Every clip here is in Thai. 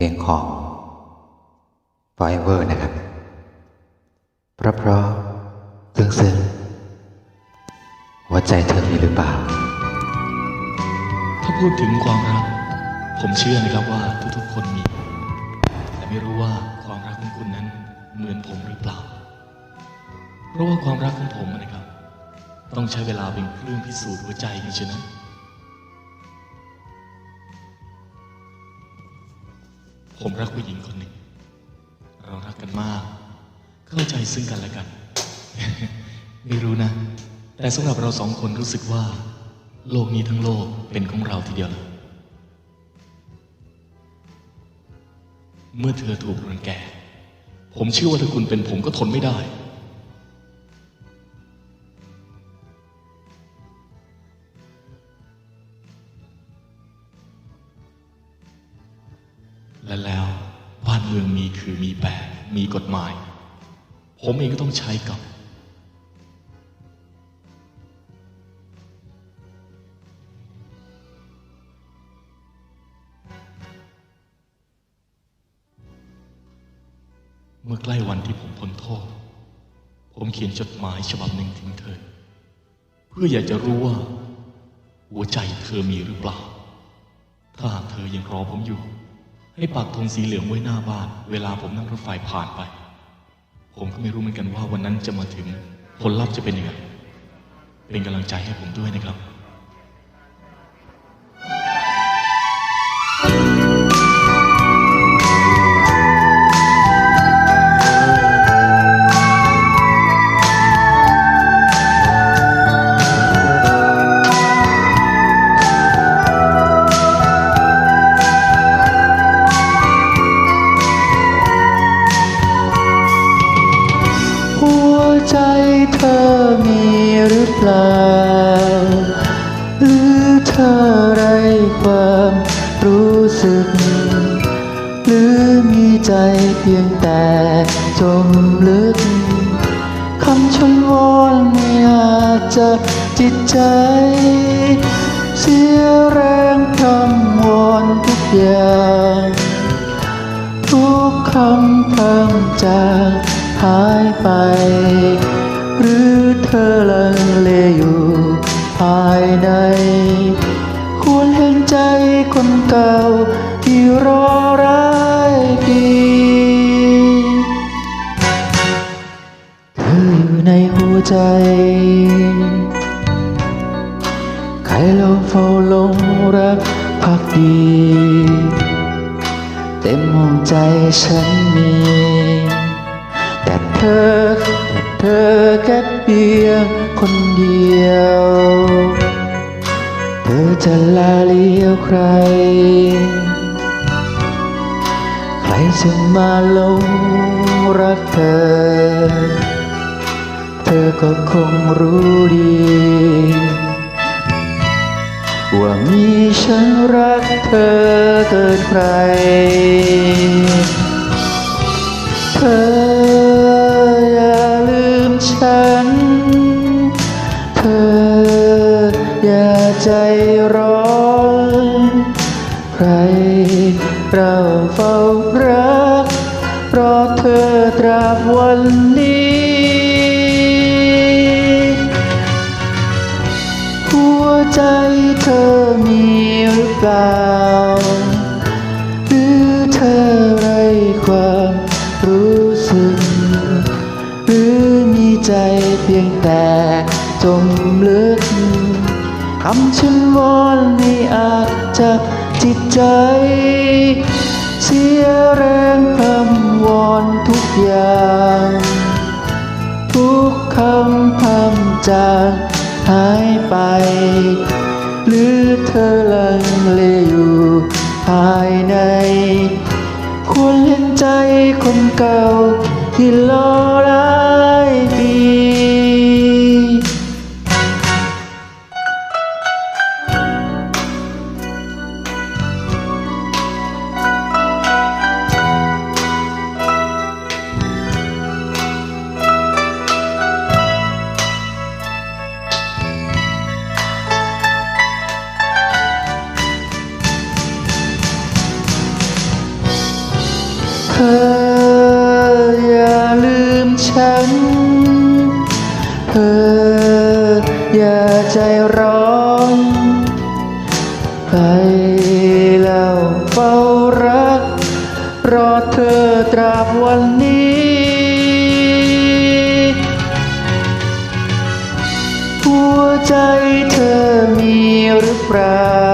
เพลงของ Forever นะครับ เพราะเพราะซึ้งซึ้งหัวใจเธอมีหรือเปล่า ถ้าพูดถึงความรัก ผมเชื่อนะครับว่าทุกๆคนมี แต่ไม่รู้ว่าความรักของคุณนั้นเหมือนผมหรือเปล่า เพราะว่าความรักของผมนะครับ ต้องใช้เวลาเป็นเครื่องพิสูจน์หัวใจกันเช่นนั้ ผมรักผู้หญิงคนหนึ่ง เรารักกันมาก เข้าใจซึ่งกันและกัน ไม่รู้นะ แต่สำหรับเราสองคนรู้สึกว่า โลกนี้ทั้งโลกเป็นของเราทีเดียวเละเมื่อเธอถูกรังแก ผมเชื่อว่าถ้าคุณเป็นผมก็ทนไม่ได้ และแล้วบ้านเมืองมีคือมีแปดมีกฎหมาย ผมเองก็ต้องใช้กับเมื่อใกล้วันที่ผมพ้นโทษ ผมเขียนจดหมายฉบับหนึ่งถึงเธอ เพื่ออยากจะรู้ว่า หัวใจเธอมีหรือเปล่า ถ้าหากเธอยังรอผมอยู่ ให้ปักธงสีเหลืองไว้หน้าบ้าน เวลาผมนั่งรถไฟผ่านไป ผมก็ไม่รู้เหมือนกันว่าวันนั้นจะมาถึงผลลัพธ์จะเป็นยังไงเป็นกำลังใจให้ผมด้วยนะครับ ไรความรู้สึก หรือมีใจเพียงแต่จมลึกคำชนวอนไม่อาจจะจิตใจ เสียแรงคำวอนทุกอย่าง ทุกคำพังจางหายไป หรือเธอลังเลอยู่ภายใน ใจคนเก่า ที่รอร้ายดีเธออยู่ในหัวใจ ใครลองเฝ้าลงรักพักดี เต็มห้องใจฉันมี แต่เธอ แต่เธอแค่เพียงคนเดียว จะลาเลี้ยวใคร ใครจะมาลงรักเธอ เธอก็คงรู้ดี ว่ามีฉันรักเธอเกินใคร ใคร เราเฝ้ารักรอเธอตราบวันนี้ หัวใจเธอมีหรือเปล่า หรือเธอไรความรู้สึก หรือมีใจเพียงแต่จมลึกคำฉันวอนไม่อาจจะ จิตใจเสียแรงคำวอนทุกอย่าง ทุกคำพำจางหายไป หรือเธอลังเลอยู่ภายใน ควรเห็นใจคนเก่าที่รอหลาย ฉัน เธออย่าใจร้อนไปแล้วเฝ้ารัก รอเธอตราบวันนี้ หัวใจเธอมีหรือเปล่า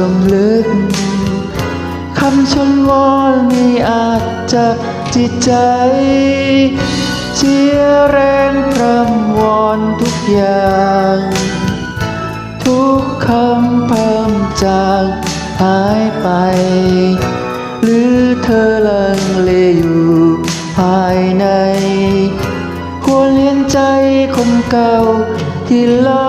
จมลึก คำชนวอนมีอาจจับจิตใจเชียร์แรงพร่ำวอนทุกอย่าง ทุกคำเพิ่มจางหายไป หรือเธอลังเลอยู่ภายใน ควรเห็นใจคนเก่าที่ล้า